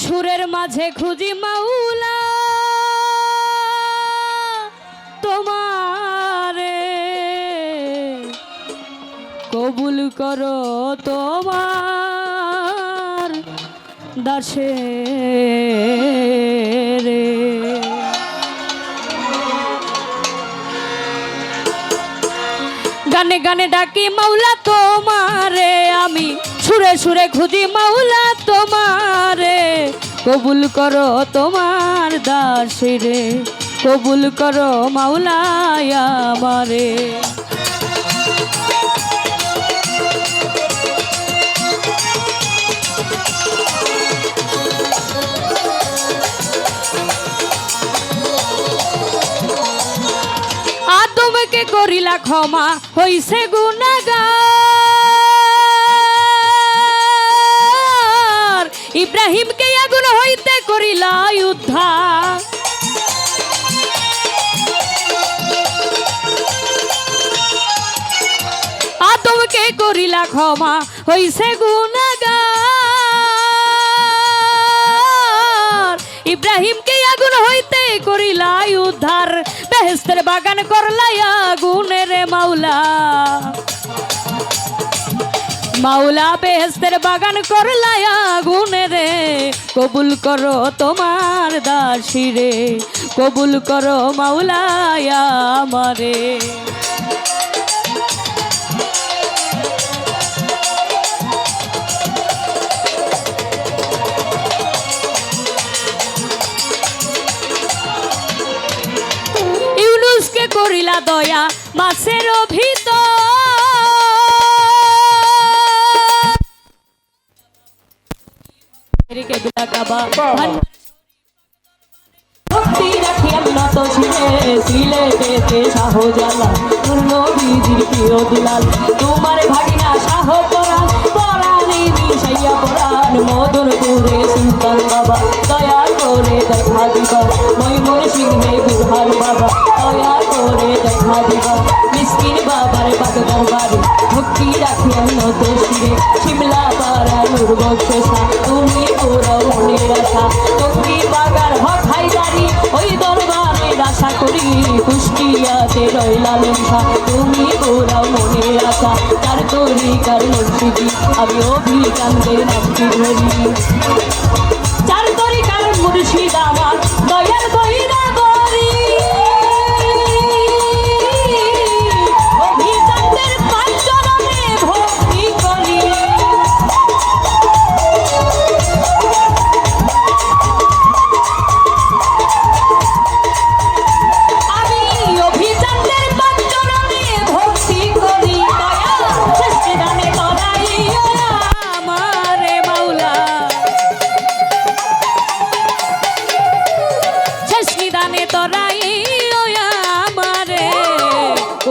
সুরের মাঝে খুঁজি মাউলা তোমারে কবুল করো তোমার দাসে রে গানে গানে ডাকি মাওলা তোমারে, আমি সুরে সুরে খুঁজি মাওলা তোমারে, কবুল করো তোমার দাসে রে কবুল করো মাওলায় আমারে। করিলা ক্ষমা, হইছে গুনাগার ইব্রাহিমকে আগুন হইতে করিলা উদ্ধার। আদমকে করিলা ক্ষমা, হইছে গুনাগার ইব্রাহিমকে আগুন হইতে করিলাই উদ্ধার। বেহেস্তের বাগান করলাই আগুনের মাওলা। মাওলা বেহেস্তের বাগান করলাই আগুনে রে কবুল করো তোমার দাসিরে। কবুল করো মাওলায় আমারে। দয়া মাছের ভান- ভক্তি রাখি সুলতান বাবা দয়া করে দেখা বুহার বাবা দয়া করে দেখা দিবা। মিসকিন বাবার বাগদার বাড়ি ভক্তি রাখি আল্লাহ তো শিরে শিমলা পাড়া বক্ষসা তুমি পুরো মনের আশা। তুমি বাগার হঠাই দাঁড়ি ওই দরবারে আশা করি কুষ্টিয়াতে রইলা লেখা তুমি পুরো মনের আশা, তার তরি কার মুর্শিদি আমি অভিকান্তের নামটি ধরি। চার তরি কার মুর্শিদ আমার, দয়ার বহিরা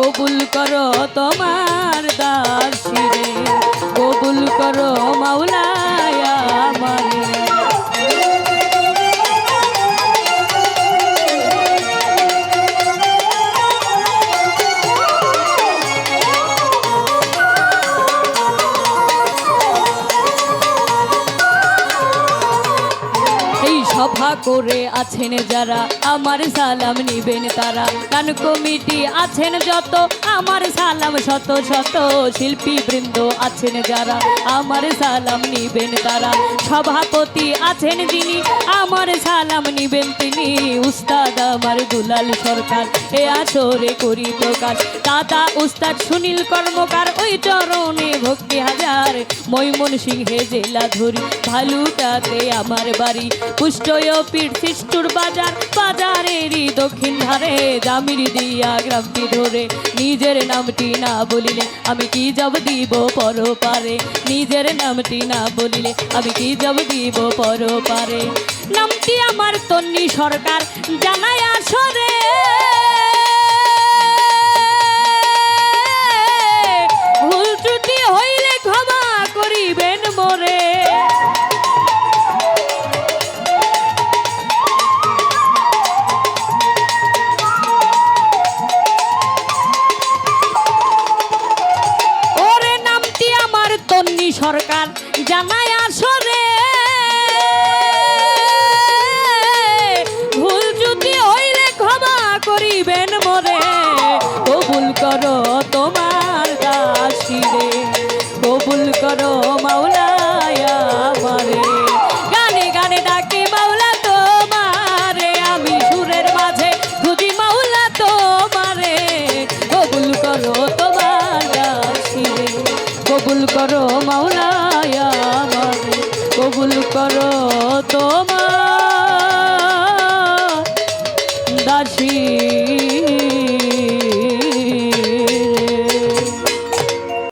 কবুল করো তোমার দাসিরে। কবুল করো মাওলায় সভা করে আছেন যারা, আমার সালাম নিবেন তারা। গান কমিটি আছেন যত, আমার সালাম শত শত শিল্পী বৃন্দ আছেন যারা, আমার সালাম নিবেন তারা। সভাপতি আছেন যিনি, আমার সালাম নিবেন তিনি। উস্তাদ আমার দুলাল সরকার, এ আসরে করি প্রকাশ। দাদা, উস্তাদ, সুনীল কর্মকার, ওই চরণে ভক্তি হাজার। মৈমন সিংহে জেলা ধরি, ভালুটাতে আমার বাড়ি। বাজার, বাজারেরই দক্ষিণ ধারে। জামির দিয়া গ্রামটি ধরে, নিজের নামটি না বলিলে আমি কি যাব দিব পর পারে নিজের নামটি না বলিলে আমি কি যাব দিব পর পারে নামটি আমার তন্নি সরকার জানায় আসরে। জানাই আসরে। ভুল যদি হইলে ক্ষমা করিবেন মরে। তোমার